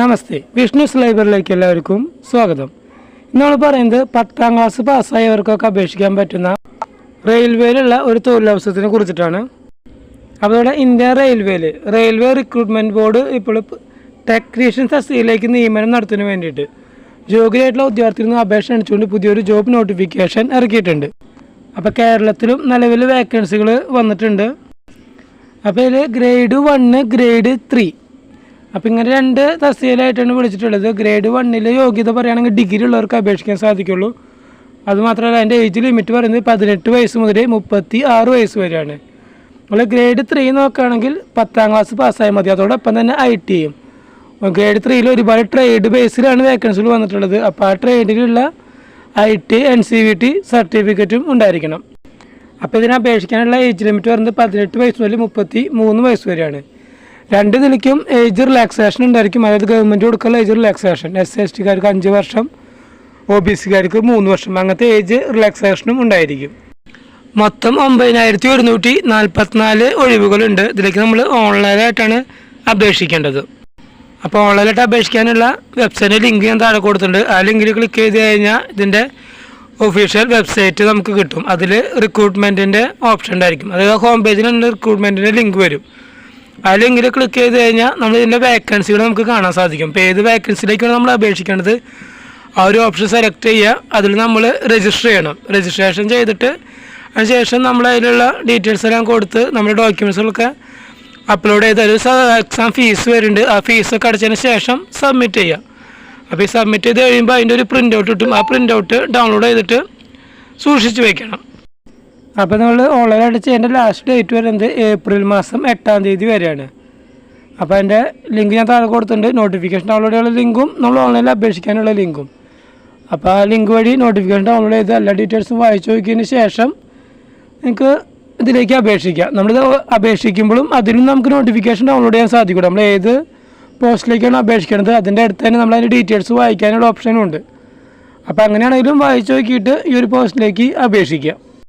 നമസ്തേ. വിഷ്ണുസ് ലൈബ്രറിയിലേക്ക് എല്ലാവർക്കും സ്വാഗതം. നമ്മൾ പറയുന്നത് പത്താം ക്ലാസ് പാസ്സായവർക്കൊക്കെ അപേക്ഷിക്കാൻ പറ്റുന്ന റെയിൽവേയിലുള്ള ഒരു തൊഴിലവസരത്തിനെ കുറിച്ചിട്ടാണ്. ഇവിടെ ഇന്ത്യൻ റെയിൽവേയിൽ റെയിൽവേ റിക്രൂട്ട്മെന്റ് ബോർഡ് ഇപ്പോൾ ടെക്നീഷ്യൻ തസ്തിയിലേക്ക് നിയമനം നടത്തുന്നതിന് വേണ്ടിയിട്ട് യോഗ്യരായിട്ടുള്ള ഉദ്യോഗാർത്ഥിയിൽ നിന്ന് അപേക്ഷ അണിച്ചുകൊണ്ട് പുതിയൊരു ജോബ് നോട്ടിഫിക്കേഷൻ ഇറക്കിയിട്ടുണ്ട്. അപ്പോൾ കേരളത്തിലും നിലവിൽ വേക്കൻസികൾ വന്നിട്ടുണ്ട്. അപ്പോൾ ഇതിൽ ഗ്രേഡ് വണ്ണ് ഗ്രേഡ് ത്രീ അപ്പോൾ ഇങ്ങനെ രണ്ട് തസ്തികയിലായിട്ടാണ് വിളിച്ചിട്ടുള്ളത്. ഗ്രേഡ് വണ്ണിൽ യോഗ്യത പറയുകയാണെങ്കിൽ ഡിഗ്രി ഉള്ളവർക്ക് അപേക്ഷിക്കാൻ സാധിക്കുള്ളൂ. അതുമാത്രമല്ല അതിന്റെ ഏജ് ലിമിറ്റ് പറയുന്നത് പതിനെട്ട് വയസ്സ് മുതൽ മുപ്പത്തി ആറ് വയസ്സ് വരെയാണ്. നമ്മൾ ഗ്രേഡ് ത്രീ നോക്കുകയാണെങ്കിൽ പത്താം ക്ലാസ് പാസ്സായാൽ മതി. അതോടൊപ്പം തന്നെ ഐ ടിയും ഗ്രേഡ് ത്രീയിൽ ഒരുപാട് ട്രേഡ് ബേസിലാണ് വേക്കൻസികൾ വന്നിട്ടുള്ളത്. അപ്പോൾ ആ ട്രേഡിലുള്ള I T N C V T സർട്ടിഫിക്കറ്റും ഉണ്ടായിരിക്കണം. അപ്പോൾ ഇതിന് അപേക്ഷിക്കാനുള്ള ഏജ് ലിമിറ്റ് പറയുന്നത് പതിനെട്ട് വയസ്സ് മുതൽ മുപ്പത്തി മൂന്ന് വയസ്സ് വരെയാണ്. രണ്ട് നിലയ്ക്കും ഏജ് റിലാക്സേഷൻ ഉണ്ടായിരിക്കും. അതായത് ഗവൺമെന്റ് കൊടുക്കുന്ന ഏജ് റിലാക്സേഷൻ എസ് എസ് ടിക്കാർക്ക് അഞ്ച് വർഷം ഒ ബി സിക്കാർക്ക് മൂന്ന് വർഷം. അങ്ങനത്തെ ഏജ് റിലാക്സേഷനും ഉണ്ടായിരിക്കും. മൊത്തം ഒമ്പതിനായിരത്തി ഒരുന്നൂറ്റി നാൽപ്പത്തിനാല് ഒഴിവുകളുണ്ട്. ഇതിലേക്ക് നമ്മൾ ഓൺലൈനായിട്ടാണ് അപേക്ഷിക്കേണ്ടത്. അപ്പോൾ ഓൺലൈനായിട്ട് അപേക്ഷിക്കാനുള്ള വെബ്സൈറ്റ് ലിങ്ക് ഞാൻ താഴെ കൊടുത്തിട്ടുണ്ട്. ആ ലിങ്കിൽ ക്ലിക്ക് ചെയ്ത് കഴിഞ്ഞാൽ ഇതിന്റെ ഒഫീഷ്യൽ വെബ്സൈറ്റ് നമുക്ക് കിട്ടും. അതിൽ റിക്രൂട്ട്മെന്റിന്റെ ഓപ്ഷൻ ഉണ്ടായിരിക്കും. അതായത് ഹോം പേജിൽ റിക്രൂട്ട്മെന്റിന്റെ ലിങ്ക് വരും. ആ ക്ലിക്ക് ചെയ്ത് കഴിഞ്ഞാൽ നമ്മൾ ഇതിന്റെ വേക്കൻസികൾ നമുക്ക് കാണാൻ സാധിക്കും. ഇപ്പോൾ ഏത് വേക്കൻസിയിലേക്കാണ് നമ്മൾ അപേക്ഷിക്കേണ്ടത്? ആ ഒരു ഓപ്ഷൻ സെലക്ട് ചെയ്യുക. അതിൽ നമ്മൾ രജിസ്റ്റർ ചെയ്യണം. രജിസ്ട്രേഷൻ ചെയ്തിട്ട് അതിനുശേഷം നമ്മൾ അതിലുള്ള ഡീറ്റെയിൽസ് എല്ലാം കൊടുത്ത് നമ്മുടെ ഡോക്യുമെൻസുകളൊക്കെ അപ്ലോഡ് ചെയ്ത് അതിൽ എക്സാം ഫീസ് വരുന്നുണ്ട്. ആ ഫീസൊക്കെ അടച്ചതിന് ശേഷം സബ്മിറ്റ് ചെയ്യുക. അപ്പോൾ ഈ സബ്മിറ്റ് ചെയ്ത് കഴിയുമ്പോൾ അതിന്റെ ഒരു പ്രിന്റ് ഔട്ട് കിട്ടും. ആ പ്രിന്റ് ഔട്ട് ഡൗൺലോഡ് ചെയ്തിട്ട് സൂക്ഷിച്ച് വെക്കണം. അപ്പോൾ നമ്മൾ ഓൺലൈനായിട്ട് ചെയ്യേണ്ട ലാസ്റ്റ് ഡേറ്റ് വരുന്നത് ഏപ്രിൽ മാസം എട്ടാം തീയതി വരെയാണ്. അപ്പോൾ അതിന്റെ ലിങ്ക് ഞാൻ താഴെ കൊടുത്തിട്ടുണ്ട്. നോട്ടിഫിക്കേഷൻ ഡൗൺലോഡ് ചെയ്യാനുള്ള ലിങ്കും നമ്മൾ ഓൺലൈനിൽ അപേക്ഷിക്കാനുള്ള ലിങ്കും അപ്പോൾ ആ ലിങ്ക് വഴി നോട്ടിഫിക്കേഷൻ ഡൗൺലോഡ് ചെയ്ത് എല്ലാ ഡീറ്റെയിൽസും വായിച്ചു നോക്കിയതിന് ശേഷം നിങ്ങൾക്ക് ഇതിലേക്ക് അപേക്ഷിക്കാം. നമ്മൾ അപേക്ഷിക്കുമ്പോഴും അതിനും നമുക്ക് നോട്ടിഫിക്കേഷൻ ഡൗൺലോഡ് ചെയ്യാൻ സാധിക്കും. നമ്മൾ ഏത് പോസ്റ്റിലേക്കാണ് അപേക്ഷിക്കുന്നത് അതിന്റെ അടുത്ത് തന്നെ നമ്മൾ അതിന്റെ ഡീറ്റെയിൽസ് വായിക്കാനുള്ള ഓപ്ഷനും ഉണ്ട്. അപ്പോൾ അങ്ങനെയാണെങ്കിലും വായിച്ചു നോക്കിയിട്ട് ഈ ഒരു പോസ്റ്റിലേക്ക് അപേക്ഷിക്കാം.